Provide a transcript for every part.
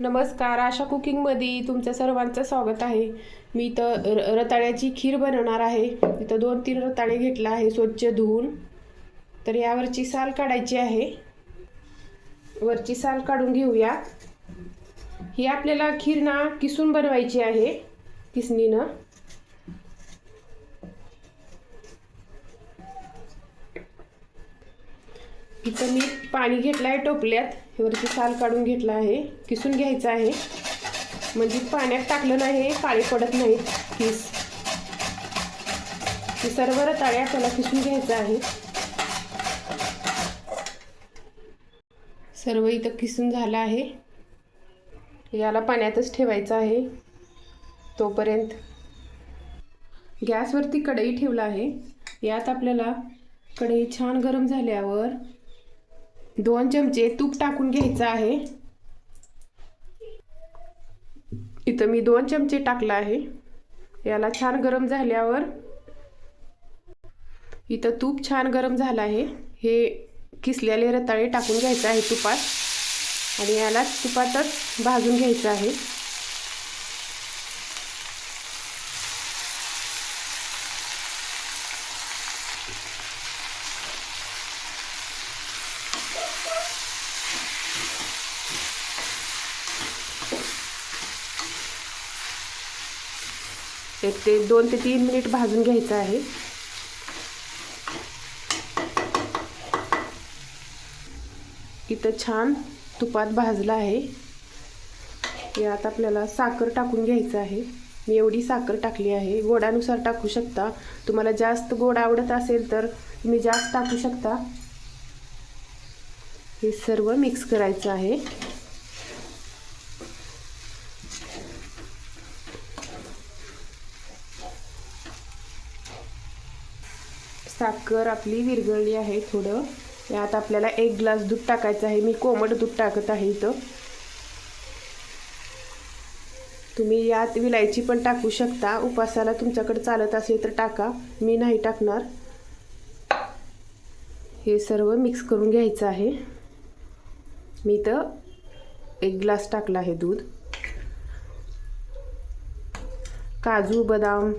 नमस्कार आशा कुकिंगमध्ये तुमचं सर्वांचं स्वागत आहे. मी इथं र रताळ्याची खीर बनवणार आहे. इथं दोन तीन रताळे घेतला आहे स्वच्छ धुवून. तर यावरची साल काढायची आहे. वरची साल काढून घेऊया. ही आपल्याला खीर ना किसून बनवायची आहे किसणीनं. इथं मी पाणी घेतलं आहे टोपल्यात. हे वरची साल काढून घेतला आहे. किसून घ्यायचं आहे. म्हणजे पाण्यात टाकलं नाही काळे पडत नाहीत किस. हे सर्व रताळ्या त्याला किसून घ्यायचं आहे. सर्व इथं किसून झालं आहे. याला पाण्यातच ठेवायचं आहे. तोपर्यंत गॅसवरती कढई ठेवला आहे. यात आपल्याला कढई छान गरम झाल्यावर दोन चमचे तूप टाकून घ्यायचं आहे. इथं मी दोन चमचे टाकलं आहे. याला छान गरम झाल्यावर इथं तूप छान गरम झालं आहे. हे किसलेले रताळे टाकून घ्यायचं आहे तुपात. आणि याला तुपातच भाजून घ्यायचं आहे. एक ते दोन ते तीन मिनिट भाजून घ्यायचं आहे. इथं छान तुपात भाजलं आहे. यात आपल्याला साखर टाकून घ्यायचं आहे. मी एवढी साखर टाकली आहे. गोडानुसार टाकू शकता. तुम्हाला जास्त गोड आवडत असेल तर तुम्ही जास्त टाकू शकता. हे सर्व मिक्स करायचं आहे. साखर आपली विरघळली आहे थोडं. यात आपल्याला एक ग्लास दूध टाकायचं आहे. मी कोमट दूध टाकत आहे इथं. तुम्ही यात विलायची पण टाकू शकता. उपासाला तुमच्याकडे चालत असेल तर टाका. मी नाही टाकणार. हे सर्व मिक्स करून घ्यायचं आहे. मी तर एक ग्लास टाकला आहे दूध. काजू बदाम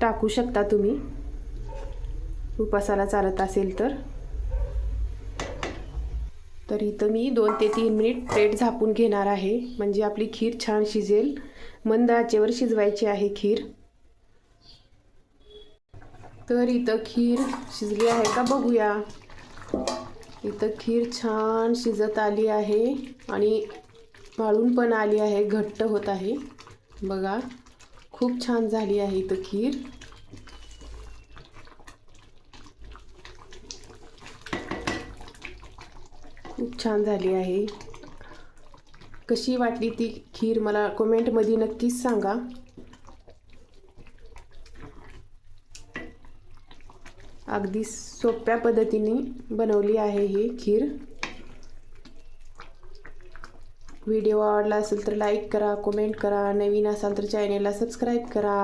टाकू शकता तुम्ही. उपासाला चालत असेल तर? तर इथं मी दोन ते तीन मिनिट प्लेट झापून घेणार आहे. म्हणजे आपली खीर छान शिजेल. मंद आचेवर शिजवायची आहे खीर. तर इथं खीर शिजली आहे का बघूया. इथं खीर छान शिजत आली आहे आणि वाळून पण आली आहे. घट्ट होत आहे. बघा खूप छान झाली आहे इथं खीर. खूप छान झाली आहे. कशी वाटली ती खीर मला कमेंटमध्ये नक्कीच सांगा. अगदी सोप्या पद्धतीने बनवली आहे ही खीर. व्हिडिओ आवडला असेल तर लाईक करा कमेंट करा. नवीन असाल तर चॅनेलला सबस्क्राईब करा.